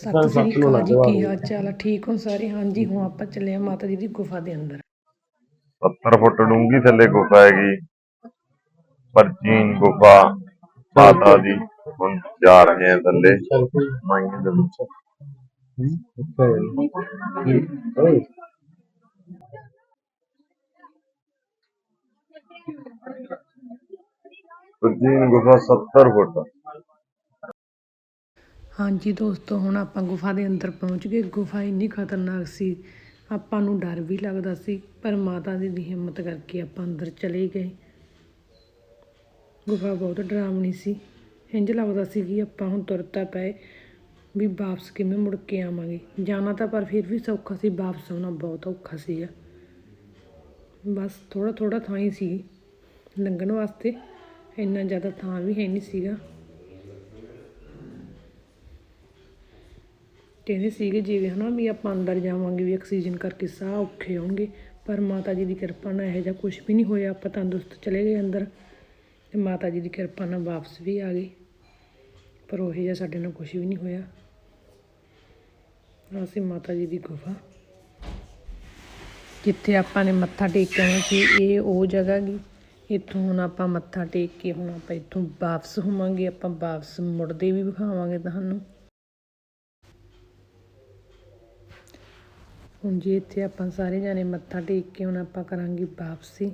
ਸਤਿ ਸ੍ਰੀ ਅਕਾਲ ਜੀ ਕੀ ਹਾਲ ਚਾਲ ਆ ਠੀਕ ਹੋ ਸਾਰੇ? ਹਾਂਜੀ ਹੁਣ ਆਪਾਂ ਚੱਲੇ ਆ ਮਾਤਾ ਜੀ ਦੀ ਗੁਫਾ ਦੇ ਅੰਦਰ। 70 ਫੁੱਟ ਡੂੰਘੀ ਥੱਲੇ ਗੁਫਾ ਹੈਗੀ। ਪ੍ਰਾਚੀਨ ਗੁਫਾ ਮਾਤਾ ਦੀ ਹੁਣ ਜਾ ਰਹੇ ਹਾਂ ਥੱਲੇ ਮਾਈਨੇ ਦੇ ਵਿੱਚ ਪ੍ਰਾਚੀਨ ਗੁਫਾ 70 ਫੁੱਟ ਹਾਂਜੀ ਦੋਸਤੋ, ਹੁਣ ਆਪਾਂ ਗੁਫਾ ਦੇ ਅੰਦਰ ਪਹੁੰਚ ਗਏ। ਗੁਫਾ ਇੰਨੀ ਖਤਰਨਾਕ ਸੀ, ਆਪਾਂ ਨੂੰ ਡਰ ਵੀ ਲੱਗਦਾ ਸੀ, ਪਰ ਮਾਤਾ ਜੀ ਦੀ ਹਿੰਮਤ ਕਰਕੇ ਆਪਾਂ ਅੰਦਰ ਚਲੇ ਗਏ। ਗੁਫਾ ਬਹੁਤ ਡਰਾਵਣੀ ਸੀ। ਇੰਜ ਲੱਗਦਾ ਸੀ ਕਿ ਆਪਾਂ ਹੁਣ ਤੁਰਤਾ ਪਏ ਵੀ ਵਾਪਸ ਕਿਵੇਂ ਮੁੜ ਕੇ ਆਵਾਂਗੇ। ਜਾਣਾ ਤਾਂ ਪਰ ਫਿਰ ਵੀ ਸੌਖਾ ਸੀ, ਵਾਪਸ ਆਉਣਾ ਬਹੁਤ ਔਖਾ ਸੀਗਾ। ਬਸ ਥੋੜਾ ਥੋੜਾ ਥਾਂ ਹੀ ਸੀ। ਲੰਘਣ ਵਾਸਤੇ ਇੰਨਾ ਜ਼ਿਆਦਾ ਥਾਂ ਵੀ ਹੈ ਨਹੀਂ ਸੀਗਾ। ਕਹਿੰਦੇ ਸੀਗੇ ਜਿਵੇਂ ਹਨਾ ਵੀ ਆਪਾਂ ਅੰਦਰ ਜਾਵਾਂਗੇ ਵੀ ਆਕਸੀਜਨ ਕਰਕੇ ਸਾਹ ਔਖੇ ਹੋਣਗੇ, ਪਰ ਮਾਤਾ ਜੀ ਦੀ ਕਿਰਪਾ ਨਾਲ ਇਹੋ ਜਿਹਾ ਕੁਝ ਵੀ ਨਹੀਂ ਹੋਇਆ, ਆਪਾਂ ਤੰਦਰੁਸਤ ਚਲੇ ਗਏ ਅੰਦਰ ਤੇ ਮਾਤਾ ਜੀ ਦੀ ਕਿਰਪਾ ਨਾਲ ਵਾਪਸ ਵੀ ਆ ਗਏ। ਪਰ ਉਹ ਜਿਹਾ ਸਾਡੇ ਨਾਲ ਕੁਝ ਵੀ ਨਹੀਂ ਹੋਇਆ। ਅਸੀਂ ਮਾਤਾ ਜੀ ਦੀ ਗੁਫਾ। ਜਿੱਥੇ ਆਪਾਂ ਨੇ ਮੱਥਾ ਟੇਕਿਆ ਸੀ, ਇਹ ਉਹ ਜਗ੍ਹਾ ਗਈ ਇੱਥੋਂ ਹੁਣ ਆਪਾਂ ਮੱਥਾ ਟੇਕ ਕੇ ਹੁਣ ਆਪਾਂ ਇੱਥੋਂ ਵਾਪਸ ਹੋਵਾਂਗੇ, ਆਪਾਂ ਵਾਪਸ ਮੁੜਦੇ ਵੀ ਵਿਖਾਵਾਂਗੇ ਤੁਹਾਨੂੰ। ਹੁਣ ਜੀ ਇੱਥੇ ਆਪਾਂ ਸਾਰੇ ਜਾਣੇ ਮੱਥਾ ਟੇਕ ਕੇ ਹੁਣ ਆਪਾਂ ਕਰਾਂਗੇ ਵਾਪਸੀ।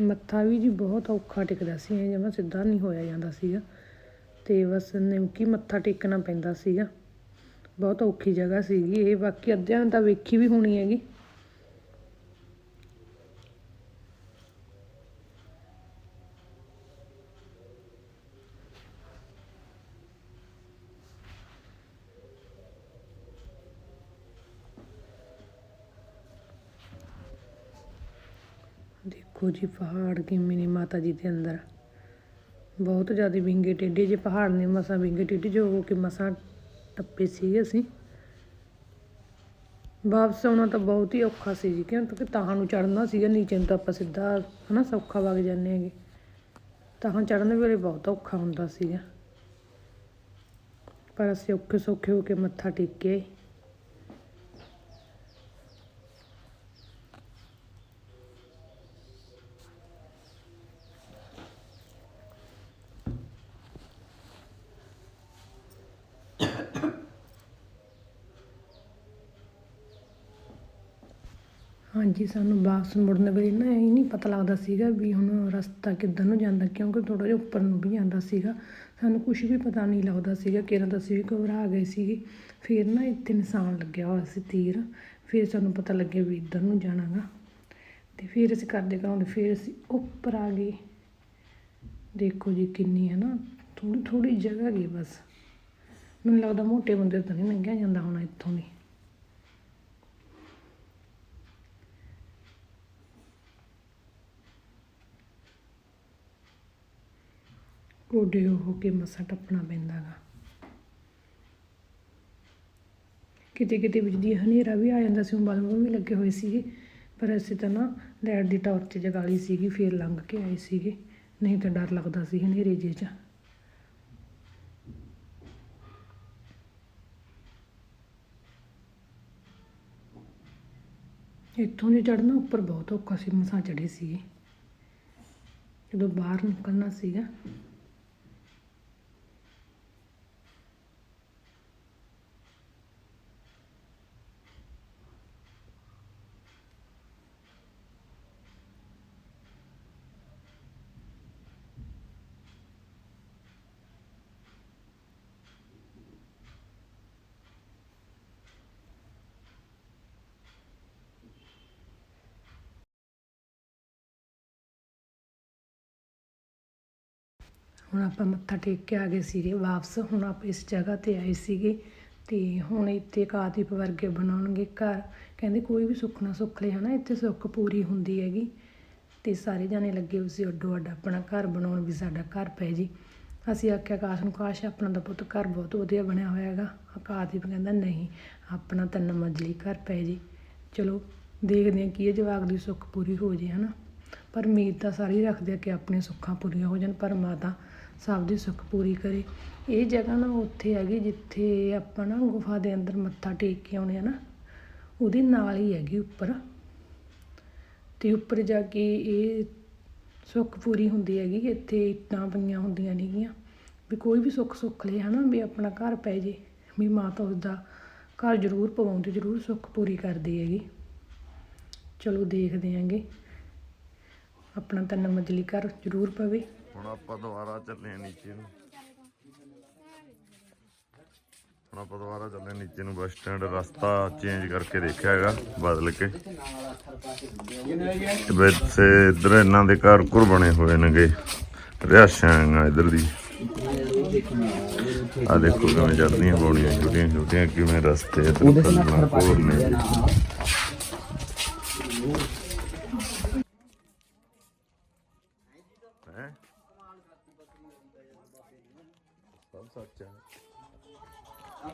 ਮੱਥਾ ਵੀ ਜੀ ਬਹੁਤ ਔਖਾ ਟਿਕਦਾ ਸੀ ਇਹ ਜਮਾ ਸਿੱਧਾ ਨਹੀਂ ਹੋਇਆ ਜਾਂਦਾ ਸੀਗਾ। ਤੇ ਬਸ ਨਿਮਕੀ ਮੱਥਾ ਟੇਕਣਾ ਪੈਂਦਾ ਸੀਗਾ। ਬਹੁਤ ਔਖੀ ਜਗ੍ਹਾ ਸੀਗੀ ਇਹ, ਬਾਕੀ ਅੱਧਿਆਂ ਨੇ ਤਾਂ ਵੇਖੀ ਵੀ ਹੋਣੀ ਹੈਗੀ। ਦੇਖੋ ਜੀ ਪਹਾੜ ਕਿਵੇਂ ਨੇ ਮਾਤਾ ਜੀ ਦੇ ਅੰਦਰ। ਬਹੁਤ ਜ਼ਿਆਦਾ ਵਿੰਗੇ ਟੇਢੇ ਜੇ ਪਹਾੜ ਨੇ, ਮਸਾਂ ਵਿੰਗੇ ਟੇਢੇ ਜੋ ਹੋ ਕੇ ਮਸਾਂ ਟੱਪੇ ਸੀ ਅਸੀਂ। ਵਾਪਸ ਆਉਣਾ ਤਾਂ ਬਹੁਤ ਹੀ ਔਖਾ ਸੀ ਜੀ ਕਿਉਂਕਿ ਤਾਹਾਂ ਨੂੰ ਚੜਨਾ ਸੀਗਾ, ਨੀਚੇ ਨੂੰ ਤਾਂ ਆਪਾਂ ਸਿੱਧਾ, ਹਨਾ, ਸੌਖਾ ਵਗ ਜਾਂਦੇ ਹੈਗੇ। ਤਾਹਾਂ ਚੜਨ ਵੇਲੇ ਬਹੁਤ ਔਖਾ ਹੁੰਦਾ ਸੀਗਾ। ਪਰ ਅਸੀਂ ਔਖੇ ਸੌਖੇ ਹੋ ਕੇ ਮੱਥਾ ਟੇਕਿਆ ਹਾਂਜੀ, ਸਾਨੂੰ ਵਾਪਸ ਮੁੜਨ ਵੇਲੇ ਨਾ ਇਹ ਨਹੀਂ ਪਤਾ ਲੱਗਦਾ ਸੀਗਾ ਵੀ ਹੁਣ ਰਸਤਾ ਕਿੱਧਰ ਨੂੰ ਜਾਂਦਾ, ਕਿਉਂਕਿ ਥੋੜਾ ਜਿਹਾ ਉੱਪਰ ਨੂੰ ਵੀ ਜਾਂਦਾ ਸੀਗਾ। ਸਾਨੂੰ ਕੁਝ ਵੀ ਪਤਾ ਨਹੀਂ ਲੱਗਦਾ ਸੀਗਾ ਕਿਰਨ ਤਾਂ ਅਸੀਂ ਵੀ ਘਬਰਾ ਗਏ ਸੀਗੇ। ਫਿਰ ਨਾ ਇੱਥੇ ਨਿਸ਼ਾਨ ਲੱਗਿਆ ਹੋਇਆ ਸੀ ਤੀਰ, ਫਿਰ ਸਾਨੂੰ ਪਤਾ ਲੱਗਿਆ ਵੀ ਇੱਧਰ ਨੂੰ ਜਾਣਾਗਾ। ਤੇ ਫਿਰ ਅਸੀਂ ਕਰਦੇ ਕਰਾਉਂਦੇ ਫਿਰ ਅਸੀਂ ਉੱਪਰ ਆ ਗਏ। ਦੇਖੋ ਜੀ ਕਿੰਨੀ ਹੈ ਨਾ ਥੋੜੀ ਥੋੜੀ ਜਗ੍ਹਾ ਗਈ ਬਸ। ਮੈਨੂੰ ਲੱਗਦਾ ਮੋਟੇ ਬੰਦੇ ਤੋਂ ਨਹੀਂ ਲੰਘਿਆ ਜਾਂਦਾ ਹੋਣਾ ਇੱਥੋਂ ਦੀ ਗੋਡੇ ਹੋ ਕੇ ਮਸਾ ਟੱਪਣਾ ਪੈਂਦਾ ਗਾ। ਕਿਤੇ ਕਿਤੇ ਬਿਜਲੀ ਹਨੇਰਾ ਵੀ ਆ ਜਾਂਦਾ ਸੀ ਬਲਬ ਵੀ ਲੱਗੇ ਹੋਏ ਸੀਗੇ। ਪਰ ਅਸੀਂ ਤਾਂ ਨਾ ਲਾਈਟ ਦੀ ਟਾਰਚ ਜਗਾ ਲਈ ਸੀਗੀ, ਫੇਰ ਲੰਘ ਕੇ ਆਏ ਸੀਗੇ। ਨਹੀਂ ਤਾਂ ਡਰ ਲੱਗਦਾ ਸੀ ਹਨੇਰੇ ਜੇ ਚ। ਇੱਥੋਂ ਦੀ ਚੜ੍ਹਨਾ ਉੱਪਰ ਬਹੁਤ ਔਖਾ ਸੀ ਮਸਾਂ ਚੜੇ ਸੀਗੇ। ਜਦੋਂ ਬਾਹਰ ਨਿਕਲਣਾ ਸੀਗਾ ਹੁਣ ਆਪਾਂ ਮੱਥਾ ਟੇਕ ਕੇ ਆ ਗਏ ਸੀਗੇ ਵਾਪਸ, ਹੁਣ ਆਪਾਂ ਇਸ ਜਗ੍ਹਾ ਤੇ ਆਏ ਸੀਗੇ ਤੇ ਹੁਣ ਇੱਥੇ ਕਾਦੀਪ ਵਰਗੇ ਬਣਾਉਣਗੇ ਘਰ। ਕਹਿੰਦੇ ਕੋਈ ਵੀ ਸੁੱਖ ਨਾ ਸੁੱਖ ਲੈ ਹਨਾ, ਇੱਥੇ ਸੁੱਖ ਪੂਰੀ ਹੁੰਦੀ ਹੈਗੀ। ਤੇ ਸਾਰੇ ਜਾਣੇ ਲੱਗੇ ਹੋਏ ਸੀ ਅੱਡੋ ਅੱਡ ਆਪਣਾ ਘਰ ਬਣਾਉਣ ਵੀ ਸਾਡਾ ਘਰ ਪੈ ਜੀ। ਅਸੀਂ ਆਖਿਆ ਆਕਾਸ਼ ਨੂੰ ਕਾਸ਼ ਆਪਣਾ ਦਾ ਪੁੱਤ ਘਰ ਬਹੁਤ ਵਧੀਆ ਬਣਿਆ ਹੋਇਆ ਹੈਗਾ। ਆਕਾਦੀਪ ਕਹਿੰਦਾ, ਨਹੀਂ, ਆਪਣਾ ਤਿੰਨ ਮੰਜ਼ਲੀ ਘਰ ਪੈ ਜੀ। ਚਲੋ, ਦੇਖਦੇ ਹਾਂ ਕੀ ਇਹ ਜਵਾਕ ਦੀ ਸੁੱਖ ਪੂਰੀ ਹੋ ਜੇ, ਹਨਾ। ਪਰ ਉਮੀਦ ਤਾਂ ਸਾਰੇ ਹੀ ਰੱਖਦੇ ਆ ਕਿ ਆਪਣੀਆਂ ਸੁੱਖਾਂ ਪੂਰੀਆਂ ਹੋ ਜਾਣ, ਪਰ ਮਾਤਾ ਸਭ ਦੀ ਸੁੱਖ ਪੂਰੀ ਕਰੇ। ਇਹ ਜਗ੍ਹਾ ਨਾ ਉੱਥੇ ਹੈਗੀ ਜਿੱਥੇ ਆਪਾਂ ਨਾ ਗੁਫਾ ਦੇ ਅੰਦਰ ਮੱਥਾ ਟੇਕ ਕੇ ਆਉਣੇ ਆ ਨਾ, ਉਹਦੇ ਨਾਲ ਹੀ ਹੈਗੀ ਉੱਪਰ। ਤੇ ਉੱਪਰ ਜਾ ਕੇ ਇਹ ਸੁੱਖ ਪੂਰੀ ਹੁੰਦੀ ਹੈਗੀ ਇੱਥੇ ਇੱਟਾਂ ਪਈਆਂ ਹੁੰਦੀਆਂ ਨੇਗੀਆਂ। ਵੀ ਕੋਈ ਵੀ ਸੁੱਖ ਸੁੱਖ ਲੈ ਹਨਾ, ਵੀ ਆਪਣਾ ਘਰ ਪੈ ਜੇ, ਵੀ ਮਾਤਾ ਉਸਦਾ ਘਰ ਜ਼ਰੂਰ ਪਵਾਉਂਦੀ, ਜ਼ਰੂਰ ਸੁੱਖ ਪੂਰੀ ਕਰਦੀ ਹੈਗੀ। ਚਲੋ ਦੇਖਦੇ ਆਂਗੇ। ਆਪਣਾ ਤਿੰਨ ਮੰਜ਼ਲੀ ਘਰ ਜ਼ਰੂਰ ਪਵੇ। ਹੁਣ ਆਪਾਂ ਦੁਬਾਰਾ ਚੱਲੇ ਆ ਨੀਚੇ ਨੂੰ। ਹੁਣ ਆਪਾਂ ਦੁਬਾਰਾ ਚੱਲੇ ਨੀਚੇ ਨੂੰ ਬੱਸ ਸਟੈਂਡ ਰਸਤਾ ਚੇਂਜ ਕਰਕੇ ਦੇਖਿਆ ਹੈਗਾ ਬਦਲ ਕੇ। ਤੇ ਵੈਸੇ ਇੱਧਰ ਇਹਨਾਂ ਦੇ ਘਰ ਘੁਰ ਬਣੇ ਹੋਏ ਨੇਗੇ ਰਿਹਾਸ਼ਾਂ ਆ ਇੱਧਰ ਦੀ। ਆ ਦੇਖੋ ਕਿਵੇਂ ਚੜਦੀਆਂ ਪੌੜੀਆਂ ਛੋਟੀਆਂ ਛੋਟੀਆਂ ਕਿਵੇਂ ਰਸਤੇ ਕੱਲਣਾ ਕੋਰ ਨੇ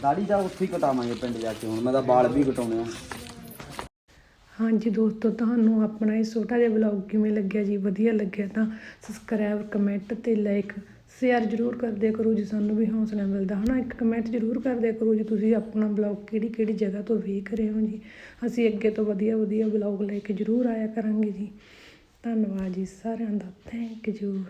ਦਾੜੀ ਦਾ ਉੱਥੇ ਹੀ ਕਟਾਵਾਂਗੇ ਪਿੰਡ ਜਾ ਕੇ ਹੁਣ, ਮੈਂ ਤਾਂ ਵਾਲ ਵੀ ਕਟਾਉਣੇ ਆ। ਹਾਂਜੀ ਦੋਸਤੋ, ਤੁਹਾਨੂੰ ਆਪਣਾ ਇਹ ਛੋਟਾ ਜਿਹਾ ਵਲੌਗ ਕਿਵੇਂ ਲੱਗਿਆ ਜੀ? ਵਧੀਆ ਲੱਗਿਆ ਤਾਂ ਸਬਸਕ੍ਰਾਈਬ ਕਮੈਂਟ ਤੇ ਲਾਈਕ ਸ਼ੇਅਰ ਜ਼ਰੂਰ ਕਰਦੇ ਕਰੋ ਜੀ, ਸਾਨੂੰ ਵੀ ਹੌਸਲਾ ਮਿਲਦਾ। ਹਨਾ, ਇੱਕ ਕਮੈਂਟ ਜ਼ਰੂਰ ਕਰਦੇ ਕਰੋ ਜੀ, ਤੁਸੀਂ ਆਪਣਾ ਵਲੌਗ ਕਿਹੜੀ ਕਿਹੜੀ ਜਗ੍ਹਾ ਤੋਂ ਵੇਖ ਰਹੇ ਹੋ ਜੀ? ਅਸੀਂ ਅੱਗੇ ਤੋਂ ਵਧੀਆ ਵਧੀਆ ਵਲੌਗ ਲੈ ਕੇ ਜ਼ਰੂਰ ਆਇਆ ਕਰਾਂਗੇ ਜੀ। ਧੰਨਵਾਦ ਜੀ ਸਾਰਿਆਂ ਦਾ ਥੈਂਕ ਯੂ